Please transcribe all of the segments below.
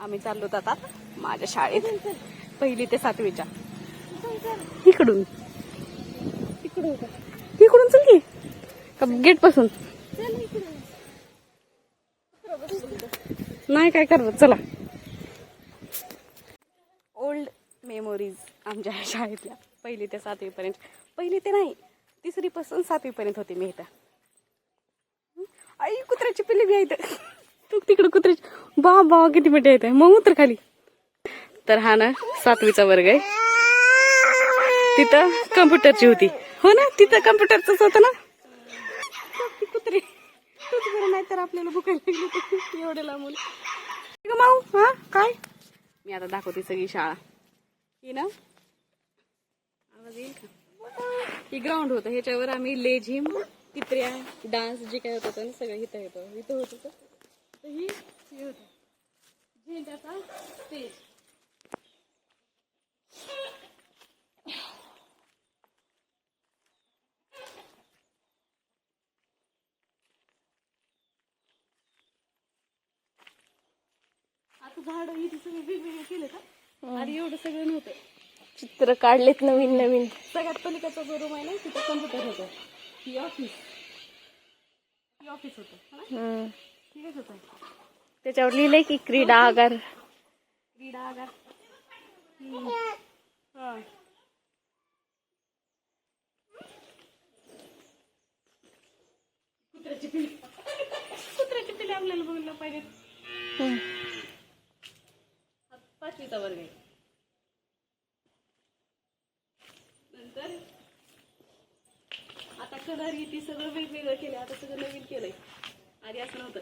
आम्ही चाललो आता माझ्या शाळेत. पहिली ते सातवीच्या. इकडून. इकडून चल की. का गेटपासून नाही काय करत चला. ओल्ड मेमोरीज आमच्या शाळेतल्या. पहिली ते सातवी पर्यंत पहिली ते नाही तिसरी पासून सातवी पर्यंत होते मी इथं. आई कुत्र्याची पिल्ली बी आहेत तू तिकडं कुत्र्याची बा बा किती मोठे आहे मग उतर खाली. तर हा ना सातवीचा वर्ग आहे. तिथं कम्प्युटरची होती. हो ना तिथं कम्प्युटरच होतं ना? कुत्री. कुत्रे बरं नाही तर आपल्याला भुकायला लागली एवढे लांबून माऊ हा काय? मी आता दाखवते सगळी शाळा. ही ना? आवाज येईल का? ही ग्राउंड होतं. ह्याच्यावर आम्ही लेझिम टिपऱ्या डान्स जे काय होतं ना सगळं इथं येतो. इथं होत होतं तर ही हे होतं झेंड्याचा स्टेज आता झाड इथे सगळे वेगवेगळे केले का आणि एवढं सगळं नव्हतं. चित्र काढलेत नवीन नवीन. सगळ्यात पलीकडचा जो रूम आहे ना तिथं कम्प्युटर होतं. ही ऑफिस ही ऑफिस होतं त्याच्यावर लिहिलंय की क्रीडा आगार. क्रीडा आगार. हा. कुत्र्याची पिल्ली कुत्र्याची पिल्ली आपल्याला बघायला पाहिजे. हा पाचवीचा वर्ग आहे नंतर आता कलर ती सगळं वेगवेगळं केलं आता सगळं नवीन केलंय. आधी असं नव्हतं.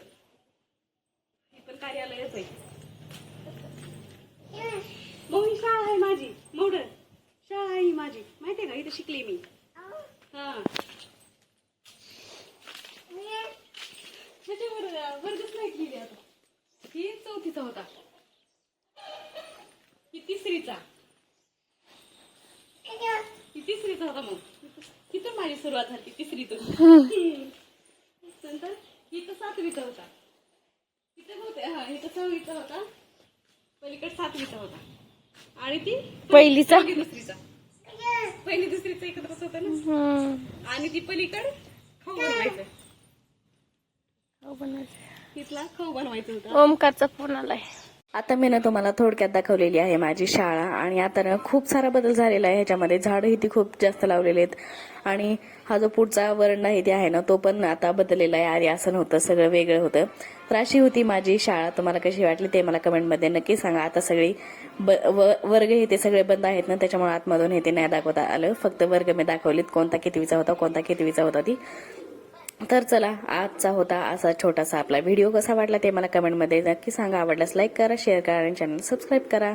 मग ही शाळा आहे माझी मोड. शाळा आहे ही माझी. माहितीये का? इथे शिकले मी. हा. त्याच्यावर वर्गच नाही लिहिले आता. ही चौथीचा होता. ही तिसरीचा. ही तिसरीचा होता मग. तिथून माझी सुरुवात झाली तिसरीतून. नंतर ही तर सातवीचा होता. ही तर सहावीचा होता. पलीकडे सातवीचा होता. आणि ती पहिलीचा? पहिली दुसरीचा. पहिली दुसरीचा एकत्रच होता ना. आणि ती पलीकडे खाऊ बनवायचं. हो बनवायचं. तिथला खाऊ बनवायचं होतं. ओमकारचा फोन आलाय. आता मी ना तुम्हाला थोडक्यात दाखवलेली आहे माझी शाळा आणि आता ना खूप सारा बदल झालेला आहे ह्याच्यामध्ये. झाडं ती खूप जास्त लावलेले आहेत. आणि हा जो पुढचा वर्ण आहे ते आहे ना तो पण आता बदललेला आहे. आधी असं नव्हतं सगळं वेगळं होतं. तर अशी होती माझी शाळा. तुम्हाला कशी वाटली ते मला कमेंटमध्ये नक्की सांगा. आता सगळी ब व- वर्ग हे ते सगळे बंद आहेत ना त्याच्यामुळे आतमधून हे ते नाही दाखवता आलं. फक्त वर्ग मी दाखवलीत. कोणता कितवीचा होता कोणता कितवीचा होता ती. तर चला आजचा होता असा छोटासा आपला व्हिडिओ कसा वाटला ते मला कमेंटमध्ये नक्की सांगा. आवडल्यास लाईक करा शेअर करा आणि चॅनल सबस्क्राईब करा.